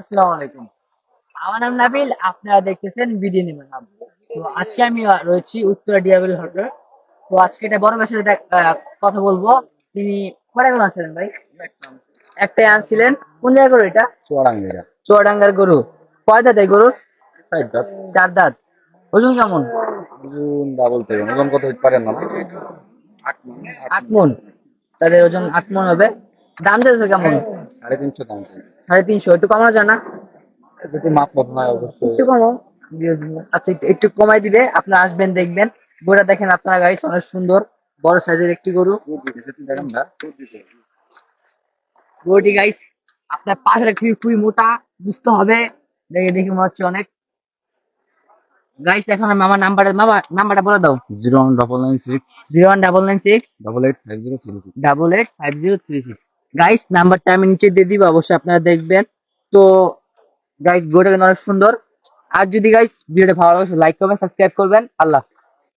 আসসালামু আলাইকুম। আমার নাম নাবিল আপনারা দেখতেছেন বিডি নিমের নাম তো আজকে আমি রয়েছি উত্তরা ডিয়াবেল হোটেল। তো আজকে এটা বড় ভাইয়ের সাথে কথা বলব। তিনি কটা গরু আনছিলেন ভাই? একটাই আনছিলেন। কোন জায়গায় গরু এটা? চুয়াডাঙ্গা। চুয়াডাঙ্গার গরু। কয় দাঁত এই গরুর চার দাঁত। ওজন কেমন? ওজন ডাবল থেকে ওজন কত হতে পারে না আট আট আট মন। তাদের ওজন আট মন হবে। দাম দিয়েছে কেমন? সাড়ে তিনশো দাম সাড়ে তিনশো একটু কমানো যায় না? যদি মাপ নয় অবশ্যই। একটু কমাও। আচ্ছা একটু- একটু কমাই দিবে আপনারা আসবেন দেখবেন। গরুটা দেখেন আপনারা গাইস অনেক সুন্দর। বড় সাইজের একটি গরু। গরুটি গাইস আপনার পাশে খুবই খুবই মোটা বুঝতে হবে। দেখে দেখে মনে হচ্ছে অনেক। গাইস এখন আমি আমার নাম্বারটা মামা নাম্বারটা বলে দাও। Zero one double nine six zero one double nine six double eight five zero three six. Double eight five zero three six. Guys নাম্বারটা আমি নিচে দিয়ে দিব, অবশ্যই আপনারা দেখবেন। তো গাইস কিন্তু অনেক সুন্দর। আর যদি গাইস ভিডিওটা ভালো লাগে লাইক করবেন সাবস্ক্রাইব করবেন। আল্লাহ।